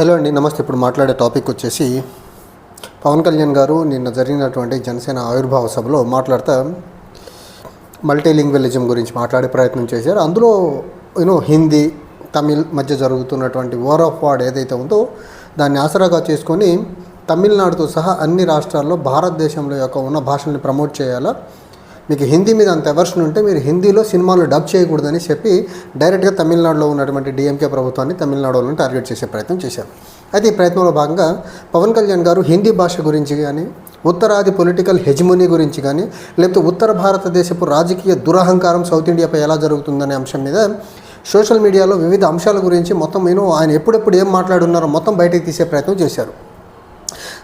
Hello అండి నమస్తే. ఇప్పుడు మాట్లాడే టాపిక్ వచ్చేసి పవన్ కళ్యాణ్ గారు నిన్న జరిగినటువంటి జనసేన ఆవిర్భావ సభలో మాట్లాడుతూ మల్టీలింగ్వలిజం గురించి మాట్లాడే ప్రయత్నం చేశారు. అందులో యూనో హిందీ తమిళ్ మధ్య జరుగుతున్నటువంటి ఓవర్ ఆఫ్ వార్డ్ ఏదైతే ఉందో దాన్ని ఆసరాగా చేసుకొని తమిళనాడుతో సహా అన్ని రాష్ట్రాల్లో భారతదేశంలో యొక్క ఉన్న భాషల్ని ప్రమోట్ చేయాలా? మీకు హిందీ మీద అంత ఎవర్షన్ ఉంటే మీరు హిందీలో సినిమాలు డబ్ చేయకూడదని చెప్పి డైరెక్ట్గా తమిళనాడులో ఉన్నటువంటి డిఎంకే ప్రభుత్వాన్ని తమిళనాడు వాళ్ళని టార్గెట్ చేసే ప్రయత్నం చేశారు. అయితే ఈ ప్రయత్నంలో భాగంగా పవన్ కళ్యాణ్ గారు హిందీ భాష గురించి కానీ ఉత్తరాది పొలిటికల్ హెజ్మోనీ గురించి కానీ లేకపోతే ఉత్తర భారతదేశపు రాజకీయ దురహంకారం సౌత్ ఇండియాపై ఎలా జరుగుతుందనే అంశం మీద సోషల్ మీడియాలో వివిధ అంశాల గురించి మొత్తం నేను ఆయన ఎప్పుడెప్పుడు ఏం మాట్లాడున్నారో మొత్తం బయటకు తీసే ప్రయత్నం చేశారు.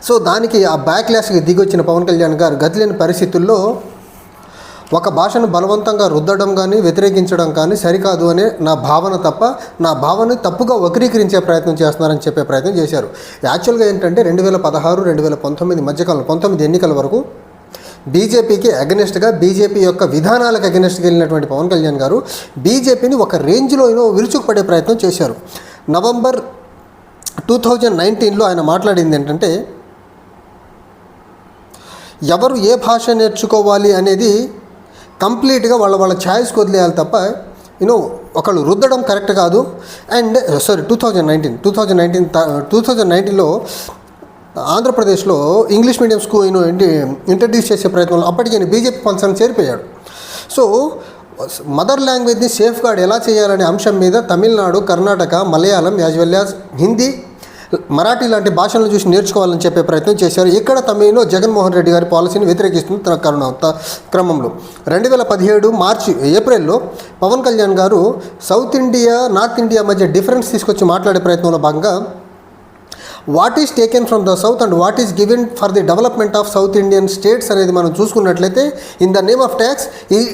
సో దానికి ఆ బ్యాక్లాష్కి దిగొచ్చిన పవన్ కళ్యాణ్ గారు గదిలేని పరిస్థితుల్లో ఒక భాషను బలవంతంగా రుద్దడం కానీ వ్యతిరేకించడం కానీ సరికాదు అనే నా భావన తప్ప నా భావన తప్పుగా వక్రీకరించే ప్రయత్నం చేస్తున్నారని చెప్పే ప్రయత్నం చేశారు. యాక్చువల్గా ఏంటంటే రెండు వేల పదహారు రెండు వేల పంతొమ్మిది మధ్యకాలం పంతొమ్మిది ఎన్నికల వరకు బీజేపీకి అగెనిస్ట్గా బీజేపీ యొక్క విధానాలకు అగెనిస్ట్గా వెళ్ళినటువంటి పవన్ కళ్యాణ్ గారు బీజేపీని ఒక రేంజ్లో ఏమో విరుచుకుపడే ప్రయత్నం చేశారు. నవంబర్ టూ థౌజండ్ నైన్టీన్లో ఆయన మాట్లాడింది ఏంటంటే ఎవరు ఏ భాష నేర్చుకోవాలి అనేది కంప్లీట్గా వాళ్ళ వాళ్ళ ఛాయిస్కి వదిలేయాలి తప్ప యూనో ఒకళ్ళు రుద్దడం కరెక్ట్ కాదు. And sorry two thousand nineteen two thousand nineteen two thousand నైన్టీన్లో ఆంధ్రప్రదేశ్లో English medium school you know introduce చేసే ప్రయత్నంలో అప్పటికి ఆయన బీజేపీ పంచాన్ని చేరిపోయాడు. సో మదర్ లాంగ్వేజ్ని సేఫ్ గార్డ్ ఎలా చేయాలనే అంశం మీద Tamil Nadu Karnataka Malayalam as well as Hindi Marathi లాంటి భాషలను చూసి నేర్చుకోవాలని చెప్పే ప్రయత్నం చేశారు. ఇక్కడ తమిళలో జగన్మోహన్ రెడ్డి గారి పాలసీని వ్యతిరేకిస్తున్న తన కరుణ త- క్రమంలో. రెండు వేల పదిహేడు మార్చి ఏప్రిల్లో పవన్ కళ్యాణ్ గారు సౌత్ ఇండియా నార్త్ ఇండియా మధ్య డిఫరెన్స్ తీసుకొచ్చి మాట్లాడే ప్రయత్నంలో భాగంగా what is taken from the south and what is given for the development of south Indian states అనేది మనం చూసుకున్నట్లయితే in the name of tax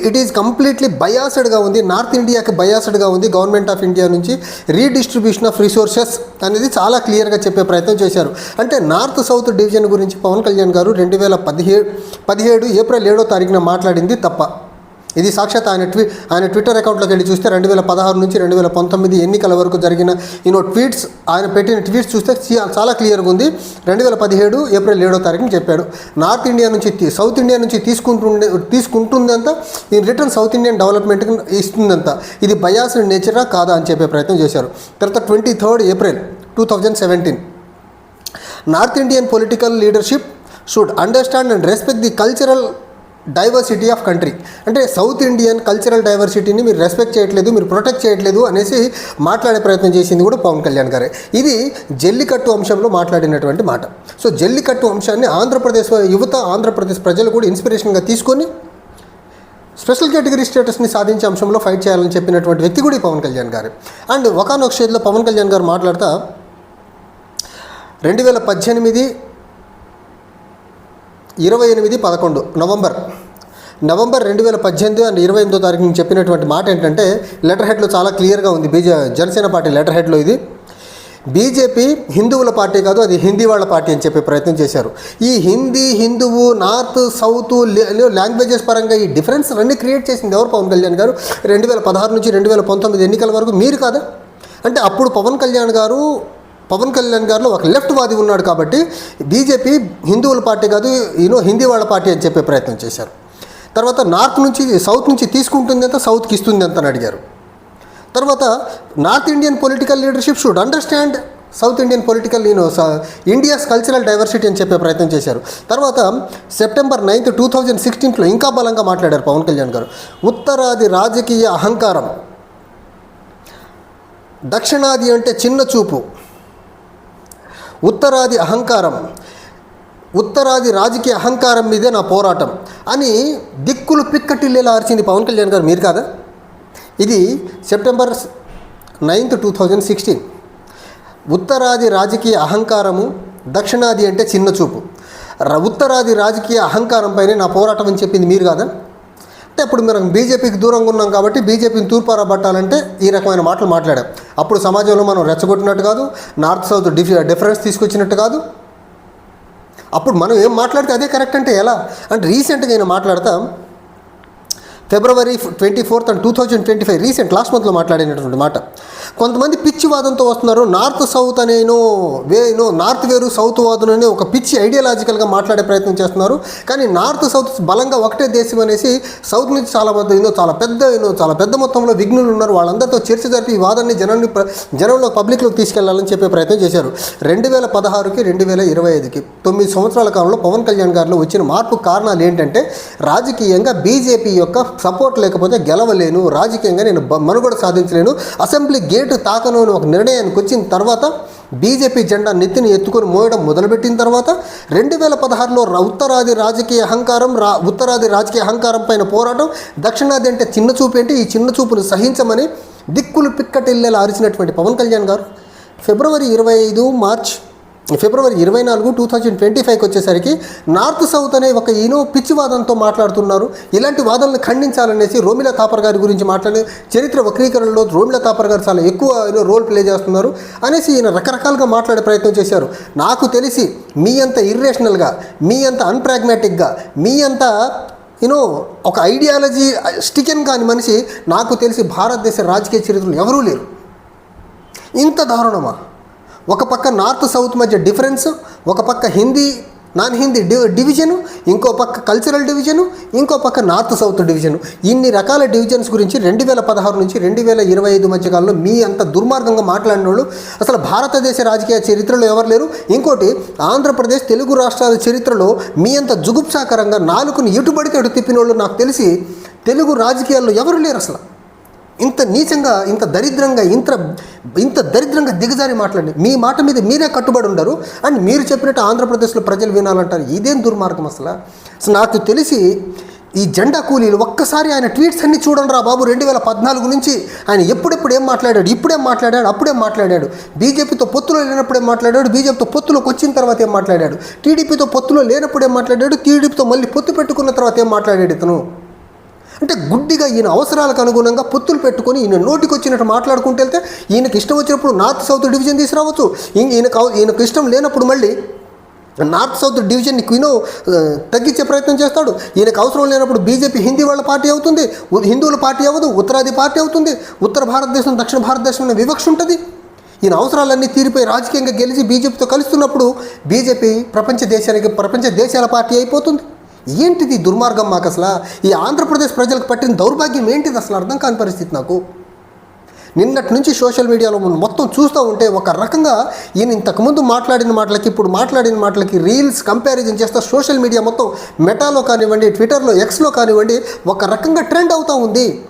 it is completely బయాస్డ్గా ఉంది. నార్త్ ఇండియాకి బయాస్డ్గా ఉంది. గవర్నమెంట్ ఆఫ్ ఇండియా నుంచి రీడిస్ట్రిబ్యూషన్ ఆఫ్ రిసోర్సెస్ అనేది చాలా క్లియర్గా చెప్పే ప్రయత్నం చేశారు. అంటే నార్త్ సౌత్ డివిజన్ గురించి పవన్ కళ్యాణ్ గారు రెండు వేల పదిహేడు పదిహేడు ఏప్రిల్ ఏడో తారీఖున మాట్లాడింది తప్ప. ఇది సాక్షాత్ ఆయన ట్వీ ఆయన ట్విట్టర్ అకౌంట్లోకి వెళ్ళి చూస్తే రెండు వేల పదహారు నుంచి రెండు వేల పంతొమ్మిది ఎన్నికల వరకు జరిగిన యూనో ట్వీట్స్ ఆయన పెట్టిన ట్వీట్స్ చూస్తే చాలా క్లియర్గా ఉంది. రెండు వేల పదిహేడు ఏప్రిల్ ఏడో తారీఖున చెప్పాడు. నార్త్ ఇండియా నుంచి సౌత్ ఇండియా నుంచి తీసుకుంటుండే తీసుకుంటుందంత ఈ రిటర్న్ సౌత్ ఇండియన్ డెవలప్మెంట్కి ఇస్తుందంత ఇది బయాస్ నేచరా కాదా అని చెప్పే ప్రయత్నం చేశారు. తర్వాత twenty third April two thousand seventeen. North Indian political leadership should understand and respect the cultural diversity of country అంటే సౌత్ ఇండియన్ కల్చరల్ డైవర్సిటీని మీరు రెస్పెక్ట్ చేయట్లేదు మీరు ప్రొటెక్ట్ చేయట్లేదు అనేసి మాట్లాడే ప్రయత్నం చేసింది కూడా పవన్ కళ్యాణ్ గారే. ఇది జల్లికట్టు అంశంలో మాట్లాడినటువంటి మాట. సో జల్లికట్టు అంశాన్ని ఆంధ్రప్రదేశ్ యువత ఆంధ్రప్రదేశ్ ప్రజలు కూడా ఇన్స్పిరేషన్గా తీసుకొని స్పెషల్ కేటగిరీ స్టేటస్ని సాధించే అంశంలో ఫైట్ చేయాలని చెప్పినటువంటి వ్యక్తి కూడా పవన్ కళ్యాణ్ గారు. అండ్ ఒకనొక స్టేజ్లో పవన్ కళ్యాణ్ గారు మాట్లాడుతూ రెండు వేల పద్దెనిమిది ఇరవై ఎనిమిది పదకొండు నవంబర్ నవంబర్ రెండు వేల పద్దెనిమిది అండ్ ఇరవై ఎనిమిదో తారీఖు నేను చెప్పినటువంటి మాట ఏంటంటే లెటర్ హెడ్లో చాలా క్లియర్గా ఉంది. B J Janasena party letter హెడ్లో ఇది. బీజేపీ హిందువుల పార్టీ కాదు అది హిందీ వాళ్ళ పార్టీ అని చెప్పే ప్రయత్నం చేశారు. ఈ హిందీ హిందువు నార్త్ సౌత్ లాంగ్వేజెస్ పరంగా ఈ డిఫరెన్స్ అన్ని క్రియేట్ చేసింది ఎవరు? పవన్ కళ్యాణ్ గారు. రెండు వేల పదహారు నుంచి రెండు వేల పంతొమ్మిది ఎన్నికల వరకు మీరు కాదా? అంటే అప్పుడు పవన్ కళ్యాణ్ గారు పవన్ కళ్యాణ్ గారిలో ఒక లెఫ్ట్ వాది ఉన్నాడు కాబట్టి బీజేపీ హిందువుల పార్టీ కాదు యూనో హిందీ వాళ్ళ పార్టీ అని చెప్పే ప్రయత్నం చేశారు. తర్వాత నార్త్ నుంచి సౌత్ నుంచి తీసుకుంటుంది ఎంత సౌత్కి ఇస్తుంది ఎంత అని అడిగారు. తర్వాత north Indian political leadership should understand south Indian political నేను ఇండియాస్ కల్చరల్ డైవర్సిటీ అని చెప్పే ప్రయత్నం చేశారు. తర్వాత సెప్టెంబర్ నైన్త్ టూ థౌజండ్ సిక్స్టీన్లో ఇంకా బలంగా మాట్లాడారు పవన్ కళ్యాణ్ గారు. ఉత్తరాది రాజకీయ అహంకారం. దక్షిణాది అంటే చిన్న చూపు. ఉత్తరాది అహంకారం. ఉత్తరాది రాజకీయ అహంకారం మీదే నా పోరాటం అని దిక్కులు పిక్కటిల్లేలా అరిచింది పవన్ కళ్యాణ్ గారు. మీరు కాదా? ఇది September ninth two thousand sixteen. ఉత్తరాది రాజకీయ అహంకారము దక్షిణాది అంటే చిన్న చూపు. ర- ఉత్తరాది రాజకీయ అహంకారం పైనే నా పోరాటం అని చెప్పింది. మీరు కాదా? అంటే అప్పుడు మనం బీజేపీకి దూరంగా ఉన్నాం కాబట్టి బీజేపీని తూర్పారా పట్టాలంటే ఈ రకమైన మాటలు మాట్లాడాం. అప్పుడు సమాజంలో మనం రెచ్చగొట్టినట్టు కాదు నార్త్ సౌత్ డిఫరెన్స్ తీసుకొచ్చినట్టు కాదు అప్పుడు మనం ఏం మాట్లాడితే అదే కరెక్ట్ అంటే ఎలా? అంటే రీసెంట్గా నేను మాట్లాడతా. February twenty fourth and two thousand twenty five recent last మంత్లో మాట్లాడినటువంటి మాట. కొంతమంది పిచ్చి వాదంతో వస్తున్నారు. నార్త్ సౌత్ అనేనో వేను నార్త్ వేరు సౌత్ వాదన అనే ఒక పిచ్చి ఐడియాలజికల్గా మాట్లాడే ప్రయత్నం చేస్తున్నారు. కానీ నార్త్ సౌత్ బలంగా ఒకటే దేశం అనేసి సౌత్ నుంచి చాలా మంది ఏదో చాలా పెద్ద ఏదో చాలా పెద్ద మొత్తంలో విఘ్నులు ఉన్నారు. వాళ్ళందరితో చర్చ జరిపి ఈ వాదాన్ని జనాన్ని జనంలో పబ్లిక్లోకి తీసుకెళ్ళాలని చెప్పే ప్రయత్నం చేశారు. రెండు వేల పదహారుకి రెండు వేల ఇరవై ఐదుకి తొమ్మిది సంవత్సరాల కాలంలో పవన్ కళ్యాణ్ గారిలో వచ్చిన మార్పు కారణాలు ఏంటంటే రాజకీయంగా బీజేపీ యొక్క సపోర్ట్ లేకపోతే గెలవలేను రాజకీయంగా నేను మనుగడ సాధించలేను అసెంబ్లీ గేట్ తాకను అని ఒక నిర్ణయానికి వచ్చిన తర్వాత బీజేపీ జెండా నెత్తిని ఎత్తుకొని మోయడం మొదలుపెట్టిన తర్వాత రెండు వేల పదహారులో ఉత్తరాది రాజకీయ అహంకారం రా ఉత్తరాది రాజకీయ అహంకారం పైన పోరాటం దక్షిణాది అంటే చిన్న చూపు ఏంటి? ఈ చిన్న చూపును సహించమని దిక్కులు పిక్కటిల్లేలా అరిచినటువంటి పవన్ కళ్యాణ్ గారు. ఫిబ్రవరి ఇరవై ఐదు మార్చ్ ఫిబ్రవరి ఇరవై నాలుగు టూ థౌజండ్ ట్వంటీ ఫైవ్కి వచ్చేసరికి నార్త్ సౌత్ అనే ఒక ఈనో పిచ్చి వాదంతో మాట్లాడుతున్నారు. ఇలాంటి వాదనలు ఖండించాలనేసి రోమిల థాపర్ గారి గురించి మాట్లాడే చరిత్ర వక్రీకరణలో రోమిలా థాపర్ గారు చాలా ఎక్కువ రోల్ ప్లే చేస్తున్నారు అనేసి ఈయన రకరకాలుగా మాట్లాడే ప్రయత్నం చేశారు. నాకు తెలిసి మీ అంత ఇర్రేషనల్గా మీ అంత అన్ప్రాగ్మాటిక్గా మీ అంత యూనో ఒక ఐడియాలజీ స్టికెన్ కాని మనిషి నాకు తెలిసి భారతదేశ రాజకీయ చరిత్రలు ఎవరూ లేరు. ఇంత దారుణమా? ఒక పక్క నార్త్ సౌత్ మధ్య డిఫరెన్స్ ఒక పక్క హిందీ నాన్ హిందీ డి డివిజను ఇంకో పక్క కల్చరల్ డివిజను ఇంకో పక్క నార్త్ సౌత్ డివిజను ఇన్ని రకాల డివిజన్స్ గురించి రెండు వేల పదహారు నుంచి రెండు వేల ఇరవై ఐదు మధ్య కాలంలో మీ అంత దుర్మార్గంగా మాట్లాడిన వాళ్ళు అసలు భారతదేశ రాజకీయ చరిత్రలో ఎవరు లేరు? ఇంకోటి ఆంధ్రప్రదేశ్ తెలుగు రాష్ట్రాల చరిత్రలో మీ అంత జుగుప్సాకరంగా నాలుగుని ఎటుబడితే అటు తిప్పిన వాళ్ళు నాకు తెలిసి తెలుగు రాజకీయాల్లో ఎవరు లేరు అసలు? ఇంత నీచంగా ఇంత దరిద్రంగా ఇంత ఇంత దరిద్రంగా దిగజారి మాట్లాడి మీ మాట మీద మీరే కట్టుబడి ఉండరు. అండ్ మీరు చెప్పినట్టు ఆంధ్రప్రదేశ్లో ప్రజలు వినాలంటారు. ఇదేం దుర్మార్గం అసలు? సో నాకు తెలిసి ఈ జెండా కూలీలు ఒక్కసారి ఆయన ట్వీట్స్ అన్ని చూడండి రా బాబు. రెండు వేల పద్నాలుగు నుంచి ఆయన ఎప్పుడెప్పుడు ఏం మాట్లాడాడు ఇప్పుడేం మాట్లాడాడు అప్పుడే మాట్లాడాడు? బీజేపీతో పొత్తులో లేనప్పుడే మాట్లాడాడు? బీజేపీతో పొత్తులోకి వచ్చిన తర్వాత ఏం మాట్లాడాడు? టీడీపీతో పొత్తులో లేనప్పుడే మాట్లాడాడు? టీడీపీతో మళ్ళీ పొత్తు పెట్టుకున్న తర్వాత ఏం మాట్లాడాడు ఇతను? అంటే గుడ్డిగా ఈయన అవసరాలకు అనుగుణంగా పొత్తులు పెట్టుకొని ఈయన నోటికి వచ్చినట్టు మాట్లాడుకుంటూ వెళ్తే ఈయనకి ఇష్టం వచ్చినప్పుడు నార్త్ సౌత్ డివిజన్ తీసుకురావచ్చు. ఈయనకు ఈయనకు ఇష్టం లేనప్పుడు మళ్ళీ నార్త్ సౌత్ డివిజన్ని క్వినో తగ్గించే ప్రయత్నం చేస్తాడు. ఈయనకు అవసరం లేనప్పుడు బీజేపీ హిందీ వాళ్ళ పార్టీ అవుతుంది. హిందువుల పార్టీ అవ్వదు ఉత్తరాది పార్టీ అవుతుంది. ఉత్తర భారతదేశం దక్షిణ భారతదేశంలో వివక్ష ఉంటుంది. ఈయన అవసరాలన్నీ తీరిపోయి రాజకీయంగా గెలిచి బీజేపీతో కలుస్తున్నప్పుడు బీజేపీ ప్రపంచ దేశానికి ప్రపంచ దేశాల పార్టీ అయిపోతుంది. ఏంటిది దుర్మార్గం మాకు అసలు? ఈ ఆంధ్రప్రదేశ్ ప్రజలకు పట్టిన దౌర్భాగ్యం ఏంటిది అసలు? అర్థం కాని పరిస్థితి నాకు. నిన్నటి నుంచి సోషల్ మీడియాలో మనం మొత్తం చూస్తూ ఉంటే ఒక రకంగా ఈయన ఇంతకుముందు మాట్లాడిన మాటలకి ఇప్పుడు మాట్లాడిన మాటలకి రీల్స్ కంపారిజన్ చేస్తే సోషల్ మీడియా మొత్తం మెటాలో కానివ్వండి ట్విట్టర్లో ఎక్స్లో కానివ్వండి ఒక రకంగా ట్రెండ్ అవుతూ ఉంది.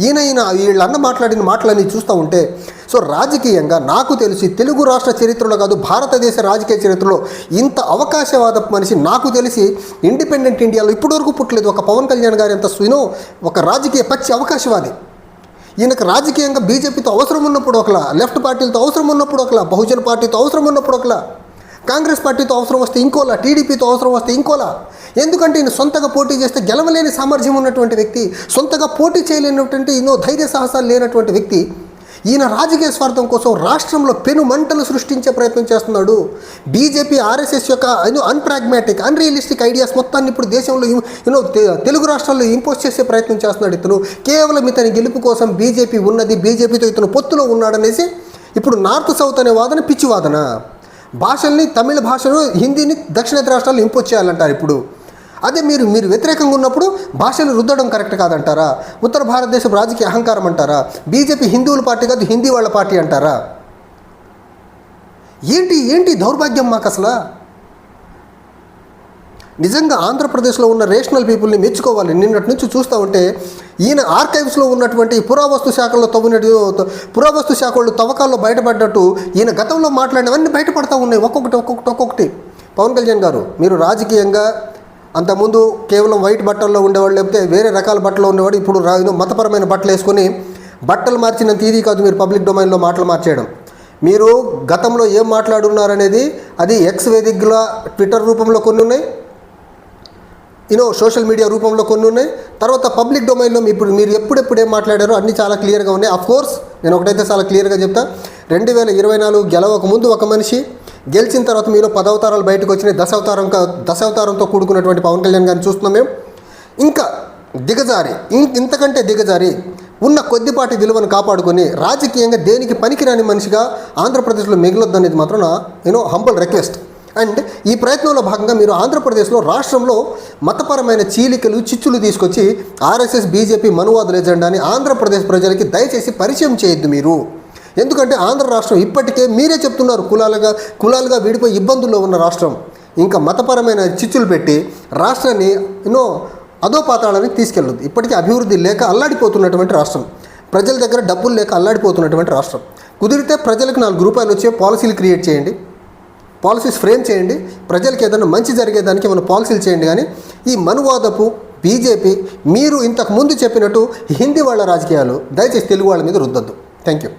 ఈయన ఈయన వీళ్ళన్న మాట్లాడిన మాటలన్నీ చూస్తూ ఉంటే సో రాజకీయంగా నాకు తెలిసి తెలుగు రాష్ట్ర చరిత్రలో కాదు భారతదేశ రాజకీయ చరిత్రలో ఇంత అవకాశవాద మనిషి నాకు తెలిసి ఇండిపెండెంట్ ఇండియాలో ఇప్పటివరకు పుట్టలేదు. ఒక పవన్ కళ్యాణ్ గారి అంత సునో ఒక రాజకీయ పచ్చి అవకాశవాది. ఈయనకు రాజకీయంగా బీజేపీతో అవసరం ఉన్నప్పుడు ఒకలా లెఫ్ట్ పార్టీలతో అవసరం ఉన్నప్పుడు ఒకలా బహుజన పార్టీతో అవసరం ఉన్నప్పుడు ఒకలా. కాంగ్రెస్ పార్టీతో అవసరం వస్తే ఇంకోలా టీడీపీతో అవసరం వస్తే ఇంకోలా? ఎందుకంటే ఈయన సొంతగా పోటీ చేస్తే గెలవలేని సామర్థ్యం ఉన్నటువంటి వ్యక్తి సొంతగా పోటీ చేయలేనటువంటి ఎన్నో ధైర్య సాహసాలు లేనటువంటి వ్యక్తి ఈయన రాజకీయ స్వార్థం కోసం రాష్ట్రంలో పెను మంటలు సృష్టించే ప్రయత్నం చేస్తున్నాడు. బీజేపీ ఆర్ఎస్ఎస్ యొక్క అన్ప్రాగ్మాటిక్ అన్రియలిస్టిక్ ఐడియాస్ మొత్తాన్ని ఇప్పుడు దేశంలో యూనో తెలుగు రాష్ట్రాల్లో ఇంపోజ్ చేసే ప్రయత్నం చేస్తున్నాడు ఇతను. కేవలం ఇతని గెలుపు కోసం బీజేపీ ఉన్నది బీజేపీతో ఇతను పొత్తులో ఉన్నాడనేసి ఇప్పుడు నార్త్ సౌత్ అనే వాదన పిచ్చి వాదన. భాషల్ని తమిళ భాషను హిందీని దక్షిణాది రాష్ట్రాలు ఇంపోజ్ చేయాలంటారు ఇప్పుడు. అదే మీరు మీరు వ్యతిరేకంగా ఉన్నప్పుడు భాషలు రుద్దడం కరెక్ట్ కాదంటారా? ఉత్తర భారతదేశం రాజకీయ అహంకారం అంటారా? బీజేపీ హిందువుల పార్టీ కాదు హిందీ వాళ్ళ పార్టీ అంటారా? ఏంటి ఏంటి దౌర్భాగ్యం మాకు అసలు? నిజంగా ఆంధ్రప్రదేశ్లో ఉన్న రేషనల్ పీపుల్ని మెచ్చుకోవాలి. నిన్నటి నుంచి చూస్తూ ఉంటే ఈయన ఆర్కైవ్స్లో ఉన్నటువంటి పురావస్తు శాఖల్లో తవ్వినట్టు పురావస్తు శాఖ వాళ్ళు తవ్వకాల్లో బయటపడ్డట్టు ఈయన గతంలో మాట్లాడినవన్నీ బయటపడతా ఉన్నాయి. ఒక్కొక్కటి ఒక్కొక్కటి ఒక్కొక్కటి. పవన్ కళ్యాణ్ గారు మీరు రాజకీయంగా అంతకుముందు కేవలం వైట్ బట్టల్లో ఉండేవాళ్ళు లేకపోతే వేరే రకాల బట్టలు ఉండేవాడు ఇప్పుడు రా- మతపరమైన బట్టలు వేసుకొని బట్టలు మార్చినంత ఇది కాదు మీరు పబ్లిక్ డొమైన్లో మాటలు మార్చేయడం. మీరు గతంలో ఏం మాట్లాడున్నారనేది అది ఎక్స్ వేదికగా ట్విట్టర్ రూపంలో కొన్ని ఉన్నాయి యూనో సోషల్ మీడియా రూపంలో కొన్ని ఉన్నాయి. తర్వాత పబ్లిక్ డొమైన్లో ఇప్పుడు మీరు ఎప్పుడెప్పుడు ఏం మాట్లాడారో అన్నీ చాలా క్లియర్గా ఉన్నాయి. అఫ్ కోర్స్ నేను ఒకటైతే చాలా క్లియర్గా చెప్తా. రెండు వేల ఇరవై నాలుగు గెలవక ముందు ఒక మనిషి గెలిచిన తర్వాత మీలో పదవతారాలు బయటకు వచ్చినాయి. దశావతారం దశావతారంతో కూడుకున్నటువంటి పవన్ కళ్యాణ్ గారిని చూస్తున్నాం మేము. ఇంకా దిగజారి ఇం ఇంతకంటే దిగజారి ఉన్న కొద్దిపాటి విలువను కాపాడుకొని రాజకీయంగా దేనికి పనికిరాని మనిషిగా ఆంధ్రప్రదేశ్లో మిగిలొద్దనేది మాత్రం నా యూనో హంబల్ రిక్వెస్ట్ అండ్ ఈ ప్రయత్నంలో భాగంగా మీరు ఆంధ్రప్రదేశ్లో రాష్ట్రంలో మతపరమైన చీలికలు చిచ్చులు తీసుకొచ్చి ఆర్ఎస్ఎస్ బీజేపీ మనువాదుల ఎజెండాని ఆంధ్రప్రదేశ్ ప్రజలకి దయచేసి పరిచయం చేయొద్దు మీరు. ఎందుకంటే ఆంధ్ర రాష్ట్రం ఇప్పటికే మీరే చెప్తున్నారు కులాలుగా కులాలుగా విడిపోయి ఇబ్బందుల్లో ఉన్న రాష్ట్రం. ఇంకా మతపరమైన చిచ్చులు పెట్టి రాష్ట్రాన్ని ఎన్నో అధోపాతాలని తీసుకెళ్ళదు ఇప్పటికీ అభివృద్ధి లేక అల్లాడిపోతున్నటువంటి రాష్ట్రం. ప్రజల దగ్గర డబ్బులు లేక అల్లాడిపోతున్నటువంటి రాష్ట్రం. కుదిరితే ప్రజలకు నాలుగు రూపాయలు వచ్చే పాలసీలు క్రియేట్ చేయండి. పాలసీస్ ఫ్రేమ్ చేయండి. ప్రజలకు ఏదైనా మంచి జరిగేదానికి ఏమైనా పాలసీలు చేయండి కానీ ఈ మనువాదపు బీజేపీ మీరు ఇంతకుముందు చెప్పినట్టు హిందీ వాళ్ళ రాజకీయాలు దయచేసి తెలుగు వాళ్ళ మీద రుద్దద్దు. Thank you